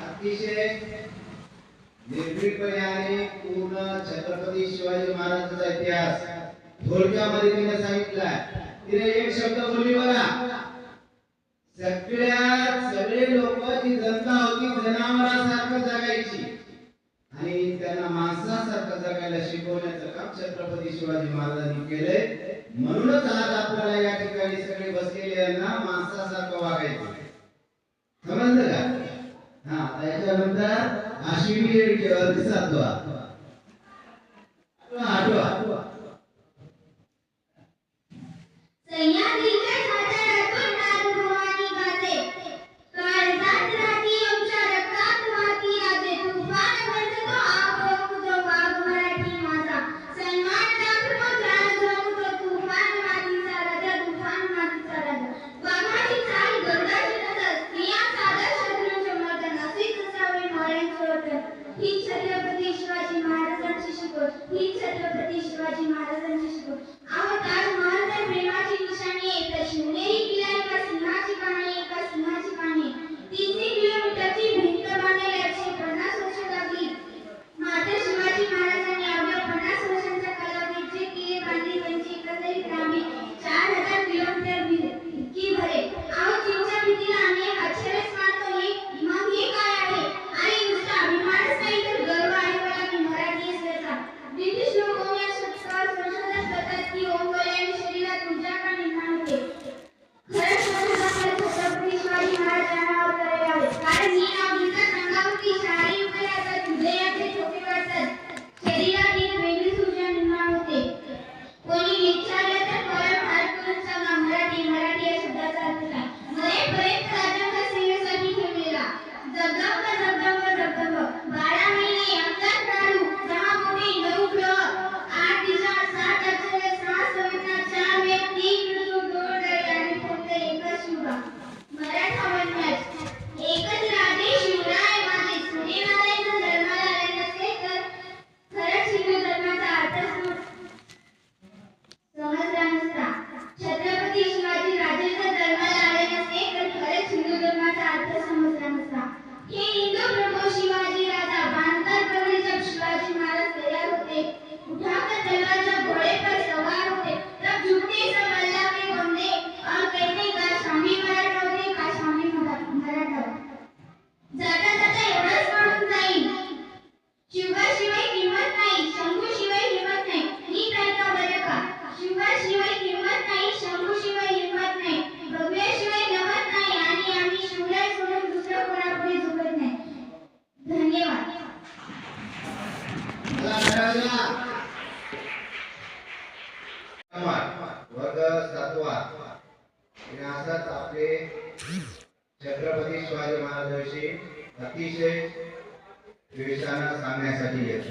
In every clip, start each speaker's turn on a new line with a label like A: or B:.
A: अतिशय निर्भीडपणे पूर्ण छत्रपती शिवाजी महाराजांचा तिने एक शब्द सगळे लोक जी जनता होती जनावरांसारखं जगायची. आणि त्यांना माणसासारखं जगायला शिकवण्याचं काम छत्रपती शिवाजी महाराजांनी केलंय. म्हणूनच आज आपल्याला या ठिकाणी सगळे बसलेले यांना माणसासारखं वागायचं. समजलं का हा आता
B: त्याच्यानंतर आशिवी दिसतो
A: वर्ग सातवा आणि असाच आपले छत्रपती शिवाजी महाराजांशी अतिशय वेशांना सांगण्यासाठी येत.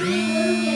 C: Música